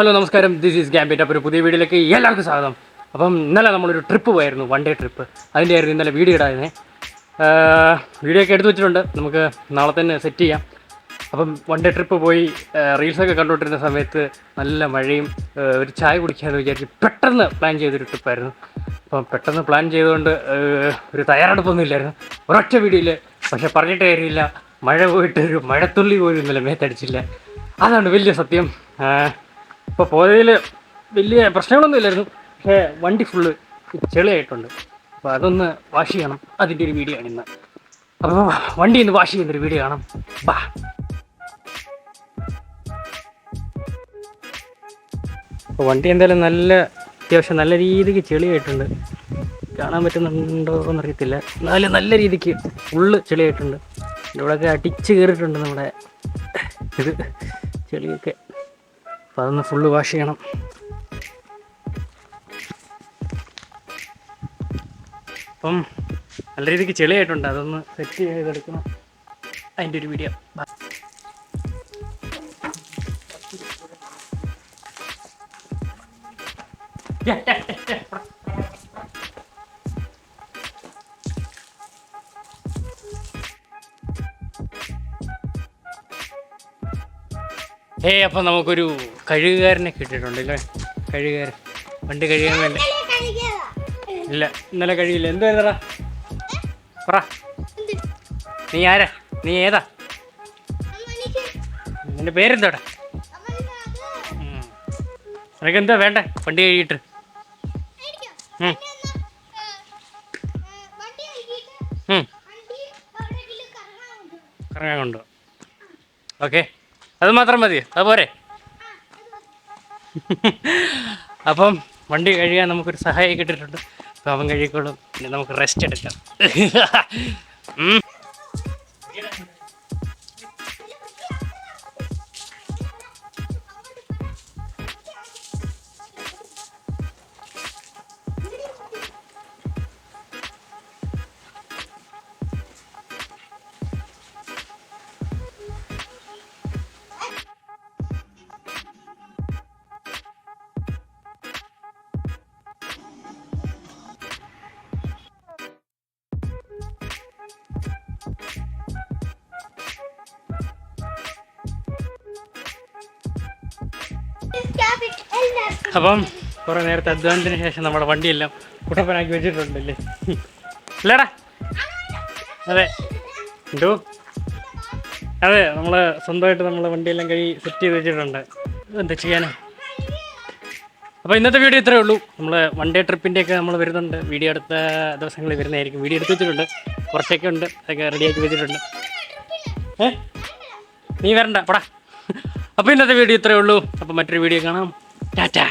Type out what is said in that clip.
Hello നമസ്കാരം. This is ഗ്യാമ്പേറ്റ് അപ്പോൾ ഒരു പുതിയ വീഡിയോയിലേക്ക് എല്ലാവർക്കും സ്വാഗതം. അപ്പം ഇന്നലെ നമ്മളൊരു ട്രിപ്പ് പോയായിരുന്നു വൺ ഡേ ട്രിപ്പ് അതിന്റെ ആയിരുന്നു ഇന്നലെ വീഡിയോ ഇടായിരുന്നേ. വീഡിയോ ഒക്കെ എടുത്തു വെച്ചിട്ടുണ്ട്. നമുക്ക് നാളെ തന്നെ സെറ്റ് ചെയ്യാം. അപ്പം വൺ ഡേ ട്രിപ്പ് പോയി റീൽസൊക്കെ കണ്ടുകൊണ്ടിരുന്ന സമയത്ത് നല്ല മഴയും ഒരു ചായ കുടിക്കാമെന്ന് വിചാരിച്ച് പെട്ടെന്ന് പ്ലാൻ ചെയ്തൊരു ട്രിപ്പായിരുന്നു അപ്പം പെട്ടെന്ന് പ്ലാൻ ചെയ്തുകൊണ്ട് ഒരു തയ്യാറെടുപ്പൊന്നും ഇല്ലായിരുന്നു. ഒരൊറ്റ വീഡിയോയിൽ പക്ഷെ പറഞ്ഞിട്ട് കാര്യമില്ല. മഴ പോയിട്ട് ഒരു മഴത്തുള്ളി പോലും ഇന്നലെ മേത്തടിച്ചില്ല. അതാണ് വലിയ സത്യം. ഇപ്പോൾ പോയതിൽ വലിയ പ്രശ്നങ്ങളൊന്നും ഇല്ലായിരുന്നു. പക്ഷേ വണ്ടി ഫുള്ള് ചെളിയായിട്ടുണ്ട്. അപ്പോൾ അതൊന്ന് വാഷ് ചെയ്യണം. അതിന്റെ ഒരു വീഡിയോ ആണ് ഇന്ന് അപ്പോൾ വണ്ടി ഇന്ന് വാഷ് ചെയ്യുന്നൊരു വീഡിയോ കാണാം. ബാ. അപ്പോൾ വണ്ടി എന്തായാലും നല്ല അത്യാവശ്യം നല്ല രീതിക്ക് ചെളിയായിട്ടുണ്ട്. കാണാൻ പറ്റുന്നുണ്ടോ എന്നറിയത്തില്ല. എന്നാലും നല്ല രീതിക്ക് ഫുള്ള് ചെളിയായിട്ടുണ്ട്. ഇവിടെയൊക്കെ അടിച്ച് കയറിയിട്ടുണ്ട് നമ്മുടെ ഇത് ചെളിയൊക്കെ. അപ്പോൾ അതൊന്ന് ഫുള്ള് വാഷ് ചെയ്യണം. അപ്പം നല്ല രീതിക്ക് ചെളിയായിട്ടുണ്ട്. അതൊന്ന് സെറ്റ് ചെയ്തെടുക്കണം. അതിന്റെ ഒരു വീഡിയോ ഏയ് അപ്പം നമുക്കൊരു കഴുകുകാരനെ കിട്ടിയിട്ടുണ്ട് അല്ലേ കഴുകുകാരൻ. വണ്ടി കഴുകാൻ വേണ്ടി ഇല്ല ഇന്നലെ കഴിയില്ല എന്തുവാ പറ. നീ ആരാ? നീ ഏതാ? നിന്റെ പേരെന്താടാ. നിനക്ക് എന്താ വേണ്ട? വണ്ടി കഴുകിയിട്ട്. കറങ്ങാൻ കൊണ്ടു ഓക്കെ. അത് മാത്രം മതി. അത് പോരെ. അപ്പം വണ്ടി കഴുകാൻ നമുക്കൊരു സഹായം കിട്ടിയിട്ടുണ്ട്. അപ്പം അവൻ കഴുകിക്കോളും. പിന്നെ നമുക്ക് റെസ്റ്റ് എടുക്കാം. അപ്പം കുറേ നേരത്തെ അധ്വാനത്തിന് ശേഷം നമ്മുടെ വണ്ടിയെല്ലാം കുട്ടപ്പനാക്കി വെച്ചിട്ടുണ്ടല്ലേ? അല്ലേടാ? അതെ. എന്തോ അതെ നമ്മൾ സ്വന്തമായിട്ട് നമ്മൾ വണ്ടിയെല്ലാം കഴുകി സെറ്റ് ചെയ്ത് വെച്ചിട്ടുണ്ട്. എന്താ ചെയ്യാനാ? അപ്പോൾ ഇന്നത്തെ വീഡിയോ ഇത്രയേ ഉള്ളൂ. നമ്മൾ വൺ ഡേ ട്രിപ്പിന്റെയൊക്കെ നമ്മൾ വരുന്നുണ്ട്. വീഡിയോ അടുത്ത ദിവസങ്ങളിൽ വരുന്നതായിരിക്കും. വീഡിയോ എടുത്ത് വെച്ചിട്ടുണ്ട്. കുറച്ചൊക്കെ ഉണ്ട്. അതൊക്കെ റെഡിയാക്കി വെച്ചിട്ടുണ്ട്. ഏ? നീ വരണ്ട. പടാ. അപ്പോൾ ഇന്നത്തെ വീഡിയോ ഇത്രയേ ഉള്ളൂ. അപ്പോൾ മറ്റൊരു വീഡിയോ കാണാം. ടാറ്റാ.